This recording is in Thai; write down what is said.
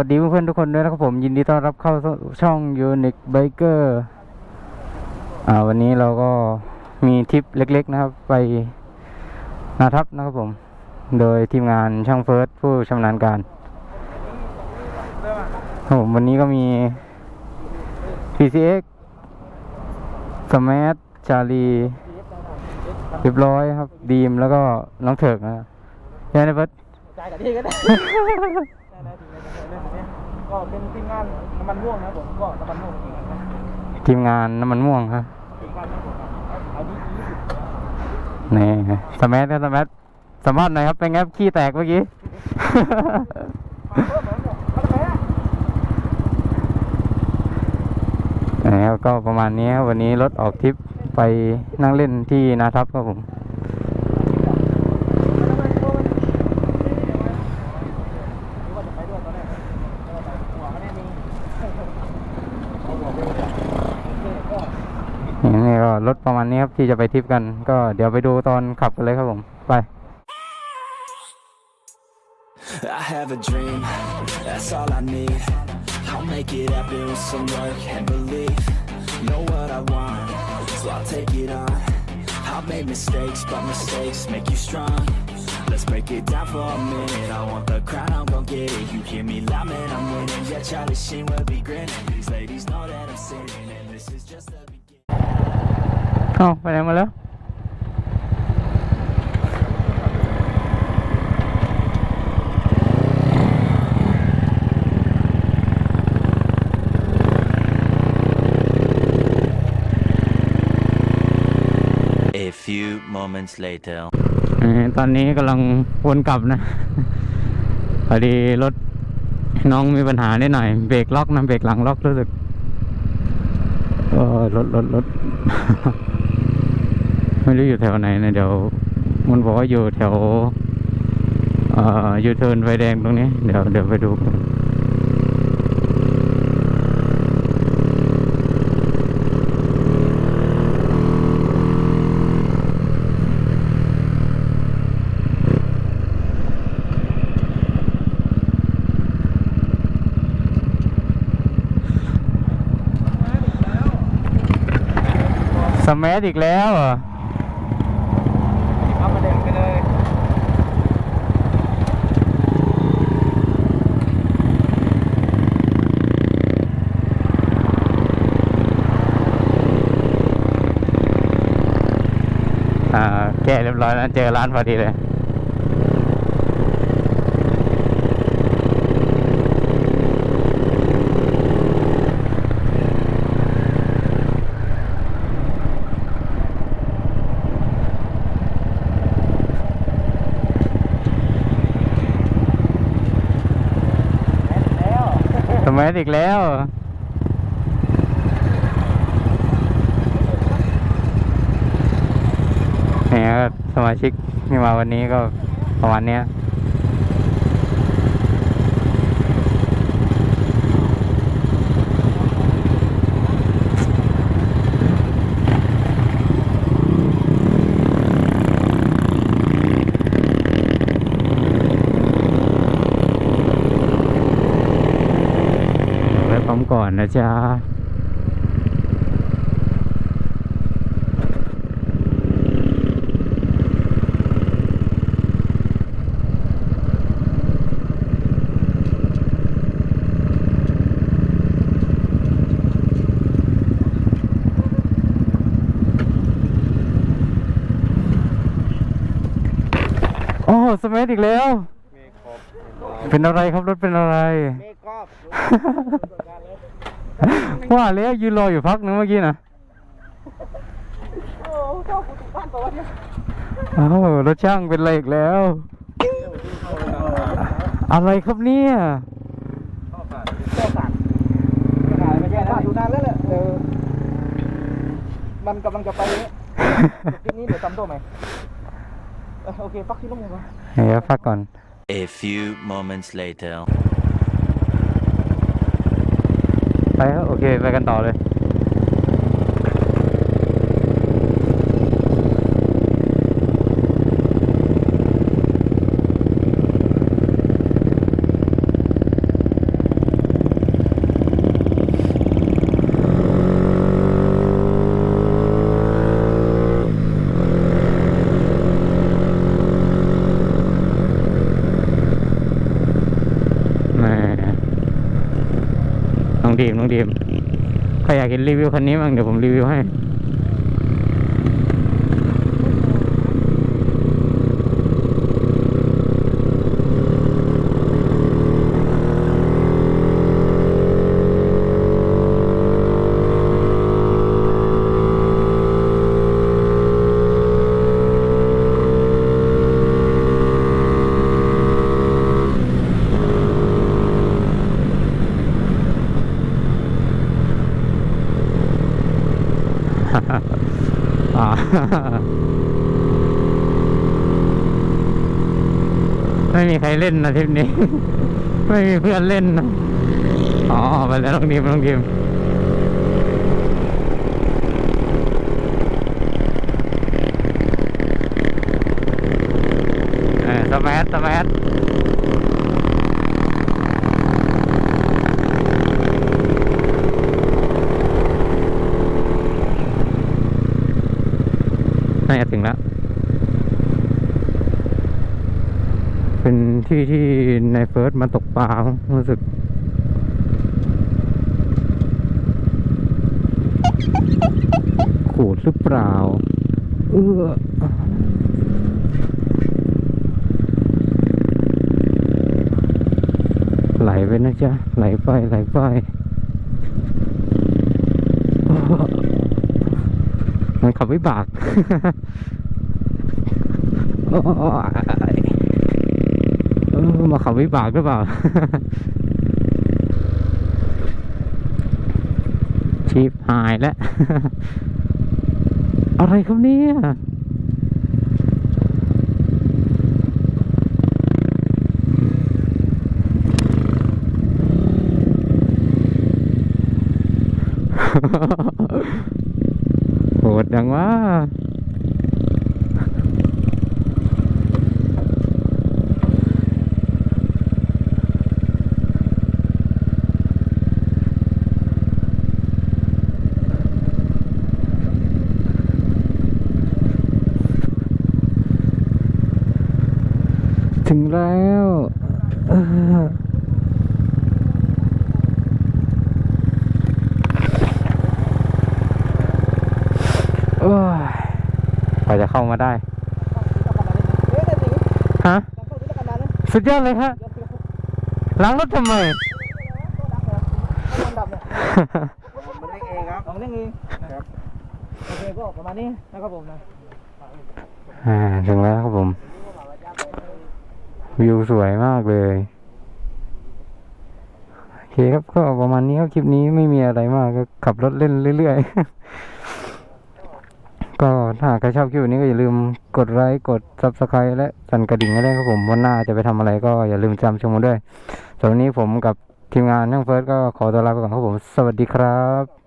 วัสดีเพื่อนๆทุกคนด้วยนะครับผมยินดีต้อนรับเข้าช่อง Unique Biker อ่าวันนี้เราก็มีทริปเล็ก ๆ นะครับ ไปนาทับนะครับผม โดยทีมงานช่างเฟิร์สผู้ชำนาญการครับผมวันนี้ก็มี PCX สมัทชาลีเรียบร้อยครับ ดีมแล้วก็น้องเถิกนะครับใช่ไหมเฟิร์สจ่ายกับที่ก็ได้ ได้ได้ทีมงานจะเนี่ยก็เป็นทีมงานน้ำมันม่วงนะผมก็น้ำมันม่วงทีมงานะทีมงานน้ำมันม่วงครับทีมงานน้ำมันม่วงครับเอาดีดีที่สุดนี่สมัทครับสมัทสมารถหน่อยครับเป็นไงขี้แตกเมื่อกี้นะครับก็ประมาณนี้วันนี้รถออกทริปไปนั่งเล่นที่นาทับครับผม ว่าจะไปด้วยตอนแรกแล้วไปหัวก็แน่นิ่งเอาหัวไปเลยโอเคก็นี่ก็รถประมาณนี้ครับที่จะไปทริปกัน ก็เดี๋ยวไปดูตอนขับกันเลยครับผมไป I have a dream, that's all I need. I'll make it happen with some work and belief. Know what I want, so I'll take it on. I've made mistakes, but mistakes make you strong. Let's break it down for a minute. I want the crown, I'm gon' get it. You hear me loud, man, I'm winning. Yeah, Charlie Sheen will be grinning. These ladies know that I'm sinning, and this is just the. เอ้าไปไหนมาแล้ว A few moments later. เอ่อตอนนี้กำลังวนกลับนะ พอดีรถน้องมีปัญหานิดหน่อย เบรกล็อกนะเบรกหลังล็อกรู้สึกเออรถรถรถ ไม่รู้อยู่แถวไหนนะเดี๋ยว มันบอกว่าอยู่แถวอ่อยูเทิร์นไฟแดงตรงนี้ เดี๋ยวเดี๋ยวไปดูกันสมัทอีกแล้วเหรอ เอามาเดินไปเลย อ่าแก้เรียบร้อยแล้วเจอร้านพอดีเลยแล้วสมัยอีกแล้ว นี่ยก็สมาชิกที่มาวันนี้ก็ประมาณเนี้ยไว้ปั๊มก่อนนะจ๊ะ สมัยอีกแล้ว เป็นอะไรครับรถเป็นอะไร ว่าแล้วยืนรออยู่พักนึงเมื่อกี้นะโอ้รถช่างเป็นอะไรอีกแล้ว อะไรครับเนี่ยมันกำลังจะไปนี่เดี๋ยวซ้ำตัวไหมโอเค ปักที่ลงมา ก่อนเดี๋ยวพักก่อน A few moments later. ไปครับโอเค ไปกันต่อเลย แหม่น้อง ดีมน้องดีมใครอยากเห็นรีวิวคันนี้บ้างเดี๋ยวผมรีวิวให้ อ่า ไม่มีใครเล่นนะทริปนี้ ไม่มีเพื่อนเล่นนะอ๋อไปแล้วน้องดีมน้องดีมเออสมาร์ทสมาร์ทน่าจะถึงแล้ว เป็น ที่ที่ในเฟิร์สมาตกปลารู้สึก ขูดหรือเปล่า เออไหลไปนะจ๊ะ ไหลไปไหลไปมันขับวิบากอ มาขับวิบากหรือเปล่า ชีพหายแล้ว อะไรครับเนี่ยโหดจังวะ ถึงแล้วเออโอ้ย กว่าจะเข้ามาได้เฮ้ยแต่สิฮะจำเข้าดูแล้วกันนะนะสุดยอดเลยฮะล้างรถทำไมตัวดังเลยมันดับเนี่ยมันเล่นเองครับลองเล่นเองครับ โอเคก็ประมาณนี้นะครับผมนะ อ่า ถึงแล้วครับผม วิวสวยมากเลย โอเคครับ ก็ประมาณนี้ครับ คลิปนี้ไม่มีอะไรมากก็ขับรถเล่นเรื่อยๆ ก็ถ้าหากใครชอบคลิปนี้ก็อย่าลืมกดไลค์กด subscribe และสั่นกระดิ่งให้ด้วยครับผมวันหน้าจะไปทำอะไรก็อย่าลืมจำชมกันด้วยสำหรับนี้ผมกับทีมงานทั้งเฟิร์สก็ขอตัวลาไปก่อนครับผม สวัสดีครับ